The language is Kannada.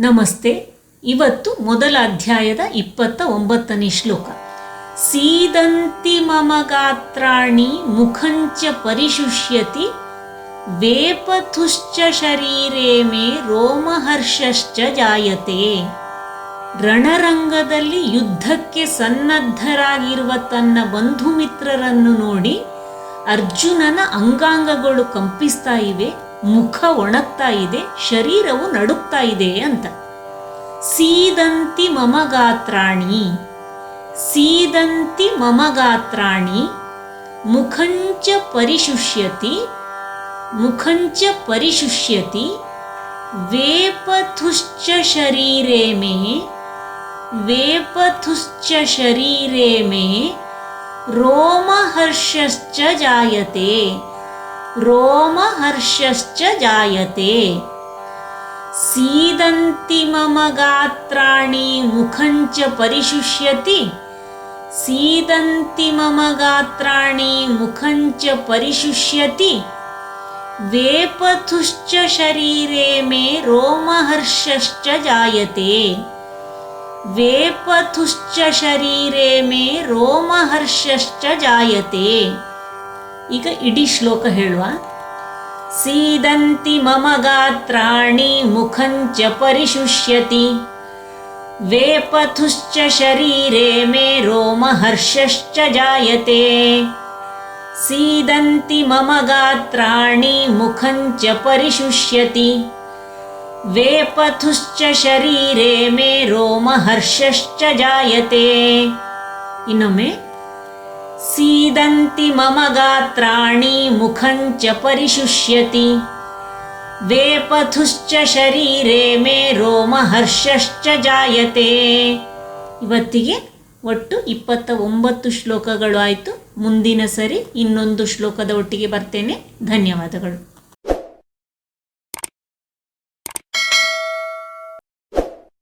ನಮಸ್ತೆ. ಇವತ್ತು ಮೊದಲ ಅಧ್ಯಾಯದ ಇಪ್ಪತ್ತ ಒಂಬತ್ತನೇ ಶ್ಲೋಕ. ಸೀದಂತಿ ಮಮ ಗಾತ್ರಾಣಿ ಮುಖಂಚ ಪರಿಶುಷ್ಯತಿ, ವೇಪಥುಶ್ಚ ಶರೀರೇ ಮೇ ರೋಮಹರ್ಷಶ್ಚ ಜಾಯತೆ. ರಣರಂಗದಲ್ಲಿ ಯುದ್ಧಕ್ಕೆ ಸನ್ನದ್ಧರಾಗಿರುವ ತನ್ನ ಬಂಧು ಮಿತ್ರರನ್ನು ನೋಡಿ ಅರ್ಜುನನ ಅಂಗಾಂಗಗಳು ಕಂಪಿಸ್ತಾ ಇವೆ, ಮುಖ ಒಣಗ್ತಾ ಇದೆ, ಶರೀರವು ನಡುಕ್ತಾ ಇದೆ ಅಂತ. ಸೀದಂತಿ ಮಮ ಗಾತ್ರಾಣಿ ಸೀದಂತಿ ಮಮ ಗಾತ್ರಾಣಿ ಮುಖಂಚ ಪರಿಶುಷ್ಯತಿ ಮುಖಂಚ ಪರಿಶುಷ್ಯತಿ, ವೇಪಥುಶ್ಚ ಶರೀರೇ ಮೇ ವೇಪಥುಶ್ಚ ಶರೀರೇ ಮೇ रोमहर्षश्च जायते। रोमहर्षश्च जायते। सीदन्ति मम गात्राणि मुखं च परिशुष्यति। सीदन्ति मम गात्राणि मुखं च परिशुष्यति। वेपथुश्च शरीरे मे रोमहर्षश्च जायते। ವೇಪಥುಶ್ಚ ಶರೀರೇ ಮೇ ರೋಮಹರ್ಷಶ್ಚ ಜಾಯತೆ ಈಗ ಇಡೀ ಶ್ಲೋಕ ಹೇಳುವ ಸೀದಂತಿ ಮಮ ಗಾತ್ರಾಣಿ ಮುಖಂಚ ಪರಿಶುಷ್ಯತಿ ವೇಪಥುಶ್ಚ ಶರೀರೇ ಮೇ ರೋಮಹರ್ಷಶ್ಚ ಜಾಯತೆ ಸೀದಂತಿ ಮಮ ಗಾತ್ರಾಣಿ ಮುಖಂಚ ಪರಿಶುಷ್ಯತಿ ವೇಪಥುಶ್ಚ ಶರೀರೇ ಮೇ ರೋಮಹರ್ಷಶ್ಚ ಜಾಯತೆ. ಇನ್ನೊಮ್ಮೆ, ಸೀದಂತಿ ಮಮ ಗಾತ್ರಾಣಿ ಮುಖಂಚ ಪರಿಶುಷ್ಯತಿ. ವೇಪಥುಶ್ಚ ಶರೀರೇ ಮೇ ರೋಮಹರ್ಷಶ್ಚ ಜಾಯತೆ. ಇವತ್ತಿಗೆ ಒಟ್ಟು ಇಪ್ಪತ್ತ ಒಂಬತ್ತು ಶ್ಲೋಕಗಳು ಆಯಿತು. ಮುಂದಿನ ಸರಿ ಇನ್ನೊಂದು ಶ್ಲೋಕದ ಒಟ್ಟಿಗೆ ಬರ್ತೇನೆ. ಧನ್ಯವಾದಗಳು.